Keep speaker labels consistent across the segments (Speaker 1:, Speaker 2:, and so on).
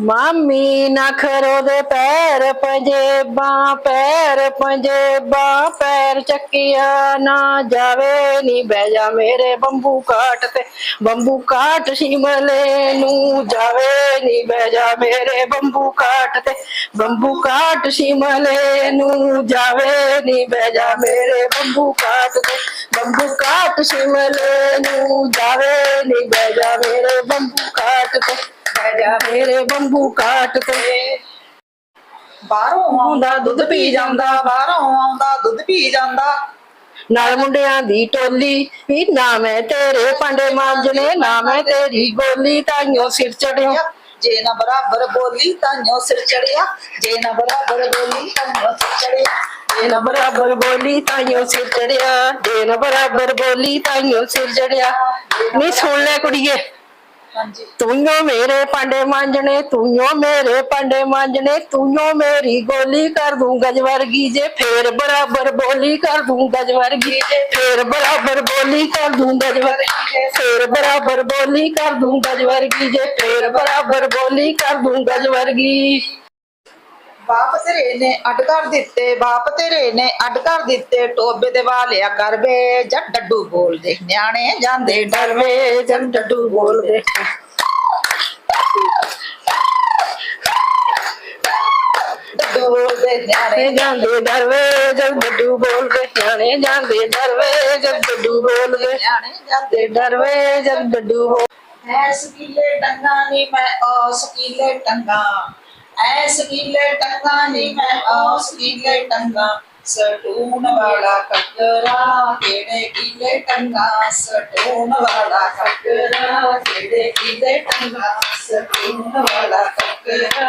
Speaker 1: ਮਾਮੀ ਨਖਰੋ ਦੇ ਪੈਰ ਪੰਜੇਬਾਂ ਪੈਰ ਪੰਜੇਬਾਂ ਪੈਰ ਚੱਕਿਆ ਨਾ ਜਾਵੇ ਨੀ ਬਹਿ ਜਾ ਮੇਰੇ ਬੰਬੂ ਕਾਟ ਤੇ। ਬੰਬੂ ਕਾਟ ਸ਼ਿਮਲੇ ਨੂੰ ਜਾਵੇ ਨੀ ਬਹਿ ਜਾ ਮੇਰੇ ਬੰਬੂ ਕਾਟ ਤੇ। ਬੰਬੂ ਕਾਟ ਸ਼ਿਮਲੇ ਨੂੰ ਜਾਵੇ ਨੀ ਬਹਿ ਜਾ ਮੇਰੇ ਬੰਬੂ ਕਾਟ ਤੇ। ਬੰਬੂ ਕਾਟ ਸ਼ਿਮਲੇ ਨੂੰ ਜਾਵੇ ਨੀ ਬਹਿ ਜਾ ਮੇਰੇ ਜਾ ਮੇਰੇ ਬੰਬੂ ਕਾਟ ਤੇ।
Speaker 2: ਬਾਹਰੋਂ ਆਉਂਦਾ ਦੁੱਧ ਪੀ ਜਾਂਦਾ। ਬਾਹਰੋਂ ਆਉਂਦਾ ਦੁੱਧ ਪੀ ਜਾਂਦਾ।
Speaker 1: ਨਾਲ ਮੁੰਡਿਆਂ ਦੀ ਟੋਲੀ ਵੀ ਨਾ ਮੈਂ ਤੇਰੇ ਭਾਂਡੇ ਮਾਂਜਣੇ ਨਾ ਮੈਂ ਤੇਰੀ ਗੋਲੀ ਤਾਈਓ ਸਿਰ ਚੜਿਆ।
Speaker 2: ਜੇ ਨਾ ਬਰਾਬਰ ਬੋਲੀ ਤਾਂ ਨਿਓ ਸਿਰ ਚੜਿਆ। ਜੇ ਨਾ ਬਰਾਬਰ ਬੋਲੀ ਤਾਂ ਨਿਓ ਸਿਰ ਚੜਿਆ।
Speaker 1: ਜੇ ਨਾ ਬਰਾਬਰ ਬੋਲੀ ਤਾਈਓ ਸਿਰ ਚੜਿਆ। ਜੇ ਨਾ ਬਰਾਬਰ ਬੋਲੀ ਤਾਈਓ ਸਿਰ ਚੜਿਆ। ਨਹੀਂ ਸੁਣ ਲੈ ਕੁੜੀਏ। ਤੂੰਓ ਮੇਰੇ ਭਾਂਡੇ ਮਾਂਜਣੇ ਤੂੰਓ ਮੇਰੇ ਭਾਂਡੇ ਮਾਂਜਣੇ ਤੂੰਓ ਮੇਰੀ ਗੋਲੀ ਕਰ ਦੂੰ ਗਜ ਵਰਗੀ ਜੇ, ਫੇਰ ਬਰਾਬਰ ਬੋਲੀ ਕਰ ਦੂੰ ਗਜ ਵਰਗੀ ਜੇ, ਫੇਰ ਬਰਾਬਰ ਬੋਲੀ ਕਰ ਦੂੰ ਗਜ ਵਰਗੀ ਜੇ, ਫੇਰ ਬਰਾਬਰ ਬੋਲੀ ਕਰ ਦੂੰ ਗਜ ਵਰਗੀ ਜੇ, ਫੇਰ ਬਰਾਬਰ ਬੋਲੀ ਕਰ ਦੂੰ ਗਜ ਵਰਗੀ।
Speaker 2: ਬਾਪ ਤੇਰੇ ਨੇ ਅੱਡ ਕਰ ਦਿੱਤੇ, ਬਾਪ ਤੇਰੇ ਨੇ ਅੱਡ ਕਰ ਦਿੱਤੇ, ਟੋਬੇ ਦੇ ਵਾਲਿਆ ਕਰ ਬੇ ਜੱਟ ਡੱਡੂ ਬੋਲਦੇ, ਨਿਆਣੇ ਜਾਂਦੇ ਡਰ
Speaker 1: ਡਰਵੇ ਜਨ ਡੱਡੂ ਬੋਲਦੇ।
Speaker 2: ਡੱਡੂ ਬੋਲਦੇ, ਨਿਆਣੇ
Speaker 1: ਜਾਂਦੇ ਦਰਵੇ ਜਨ ਡੱਡੂ ਬੋਲਦੇ, ਨਿਆਣੇ ਜਾਂਦੇ ਦਰਵੇ ਜਨ ਡੱਡੂ ਬੋਲਦੇ,
Speaker 2: ਨਿਆਣੇ ਜਾਂਦੇ
Speaker 1: ਡਰਵੇ ਦਰਵੇ ਡੱਡੂ ਬੋਲ
Speaker 2: ਮੈਂ ਸਕੀਲੇ ਟੰਗਾ ਨੀ, ਮੈਂ ਔਸ ਕੀਲੇ ਟੰਗਾ। ਐ ਕੀਲੇ ਟੰਗਾ ਨੀ, ਮੈਂ ਔਸ ਕੀਲੇ ਟੰਗਾ ਸਟੂਨ ਵਾਲਾ ਕੱਕਰਾ ਕਿਹੜੇ ਕੀਲੇ ਟੰਗਾ ਸਟੂਨ ਵਾਲਾ ਕੱਕਰਾ ਕਿਹੜੇ ਕਿਲੇ ਟੰਗਾ ਸਟੂਨ ਵਾਲਾ ਕੱਕਰਾ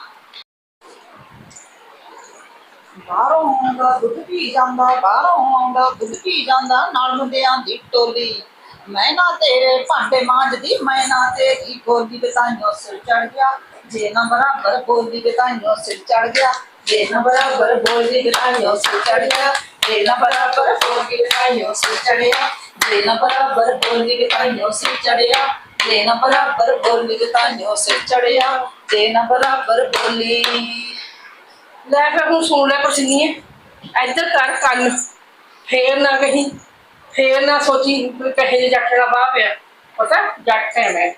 Speaker 2: ਬਾਹਰੋਂ ਆਉਂਦਾ, ਦੁੱਧ ਪੀ ਜਾਂਦਾ, ਬਾਹਰੋਂ ਆਉਂਦਾ, ਦੁੱਧ ਪੀ ਜਾਂਦਾ, ਨਾਲ ਮੁੰਡਿਆਂ ਦੀ ਟੋਲੀ। ਮੈਂ ਨਾ ਤੇਰੇ ਭਾਂਡੇ ਮਾਂਜਦੀ, ਮੈਂ ਨਾ ਤੇਰੀ ਗੋਦੀ ਬਤਾਈਓ ਸਿਰ ਚੜ ਗਿਆ। ਜੇ ਨਾ ਬਰਾਬਰ ਬੋਲਦੀ ਬਤਾਈਓ ਸਿਰ ਚੜ ਗਿਆ, ਜੇ ਨਾ ਬਰਾਬਰ ਬੋਲਦੀ ਬਤਾਈਓ ਸਿਰ ਚੜ ਗਿਆ। ਜੇ ਨਾ ਬਰਾਬਰ ਬੋਲਦੀ ਬਤਾਈਓ ਸਿਰ ਚੜਿਆ ਜੇ ਨਾ ਬਰਾਬਰ ਬੋਲਦੀ ਬਤਾਈਓ ਸਿਰ ਚੜਿਆ ਜੇ ਨਾ ਬਰਾਬਰ ਬੋਲਦੀ ਬਤਾਈਓ ਸਿਰ ਚੜਿਆ ਜੇ ਨਾ ਬਰਾਬਰ ਬੋਲੀ
Speaker 1: ਲੈ ਫਿਰ ਹੁਣ ਸੁਣ ਲੈ ਪਰਸੀਨੀਏ ਇੱਧਰ ਕਰ ਕੰਨ। ਫੇਰ ਨਾ ਕਹੀਂ ਫੇਰ ਨਾ ਸੋਚੀ ਕਹੇ ਜੱਟ ਦਾ ਬਾਪ ਆ ਪਤਾ ਜੱਟ ਹੈ ਮੈਂ।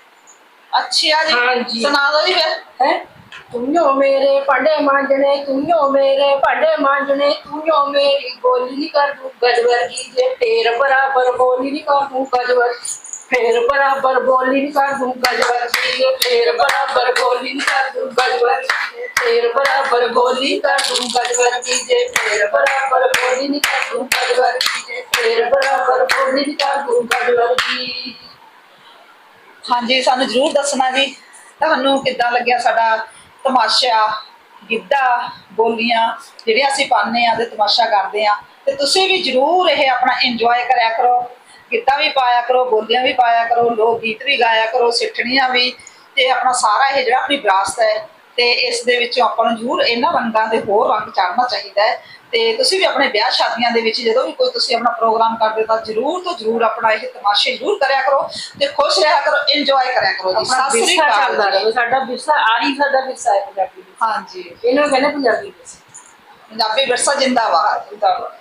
Speaker 2: अच्छा
Speaker 1: जी
Speaker 2: सुना दो जी फिर
Speaker 1: है तुमो मेरे भांडे मांजने तुमो मेरे भांडे मांजने तुमो मेरी गोली नहीं कर दू गजवर की जे फेर बराबर बोली नहीं कर दू गजवर फेर बराबर बोली नहीं कर दू गजवर की जे फेर बराबर बोली नहीं कर दू ਦੂੰ ਬਰਾਬਰ ਬੋਲੀ ਕਰ ਦੂੰ ਗਜ ਵਰਗੀ ਜੇ, ਫੇਰ ਬਰਾਬਰ ਬੋਲੀ ਨਹੀਂ ਕਰ ਦੂੰ ਗਜ ਵਰਗੀ ਜੇ, ਫੇਰ ਬਰਾਬਰ ਬੋਲੀ ਨਹੀਂ ਕਰ ਦੂੰ ਗਜ ਵਰਗੀ।
Speaker 2: ਹਾਂਜੀ, ਸਾਨੂੰ ਜਰੂਰ ਦੱਸਣਾ ਜੀ ਤੁਹਾਨੂੰ ਕਿੱਦਾਂ ਲੱਗਿਆ ਸਾਡਾ ਤਮਾਸ਼ਾ, ਗਿੱਧਾ, ਬੋਲੀਆਂ, ਜਿਹੜੀਆਂ ਅਸੀਂ ਪਾਉਂਦੇ ਆ ਤੇ ਤਮਾਸ਼ਾ ਕਰਦੇ ਆ ਤੇ ਤੁਸੀਂ ਵੀ ਜਰੂਰ ਇਹ ਆਪਣਾ ਇੰਜੋਏ ਕਰਿਆ ਕਰੋ। ਗਿੱਧਾ ਵੀ ਪਾਇਆ ਕਰੋ, ਬੋਲੀਆਂ ਵੀ ਪਾਇਆ ਕਰੋ, ਲੋਕ ਗੀਤ ਵੀ ਗਾਇਆ ਕਰੋ, ਸਿੱਠਣੀਆਂ ਵੀ, ਤੇ ਆਪਣਾ ਸਾਰਾ ਇਹ ਜਿਹੜਾ ਆਪਣੀ ਵਿਰਾਸਤ ਹੈ ਤੇ ਇਸ ਦੇ ਵਿੱਚੋਂ ਆਪਾਂ ਨੂੰ ਜਰੂਰ ਇਹਨਾਂ ਰੰਗਾਂ ਦੇ ਹੋਰ ਰੰਗ ਚੜ੍ਹਨਾ ਚਾਹੀਦਾ ਹੈ। ਤੇ ਤੁਸੀਂ ਵੀ ਆਪਣੇ ਵਿਆਹ ਸ਼ਾਦੀਆਂ ਦੇ ਵਿੱਚ ਜਦੋਂ ਵੀ ਕੋਈ ਤੁਸੀਂ ਆਪਣਾ ਪ੍ਰੋਗਰਾਮ ਕਰਦੇ ਹੋ ਤਾਂ ਜਰੂਰ ਤੋਂ ਜਰੂਰ ਆਪਣਾ ਇਹ ਤਮਾਸ਼ੇ ਜਰੂਰ ਕਰਿਆ ਕਰੋ ਤੇ ਖੁਸ਼ ਰਿਹਾ ਕਰੋ ਇੰਜੋਏ ਕਰਿਆ ਕਰੋ ਜੀ। ਸਤਿ ਸ੍ਰੀ ਅਕਾਲ
Speaker 1: ਚੱਲਦਾ
Speaker 2: ਜੀ।
Speaker 1: ਰਹੇ ਸਾਡਾ ਵਿਰਸਾ ਆਹੀ ਸਾਡਾ ਵਿਰਸਾ ਹੈ ਪੰਜਾਬੀ
Speaker 2: ਹਾਂਜੀ।
Speaker 1: ਇਹਨੂੰ ਕਹਿੰਦੇ ਪੰਜਾਬੀ ਵਿਰਸਾ
Speaker 2: ਪੰਜਾਬੀ ਵਿਰਸਾ ਜਿੰਦਾਬਾਦ।
Speaker 1: ਜਿੰਦਾਬਾਦ।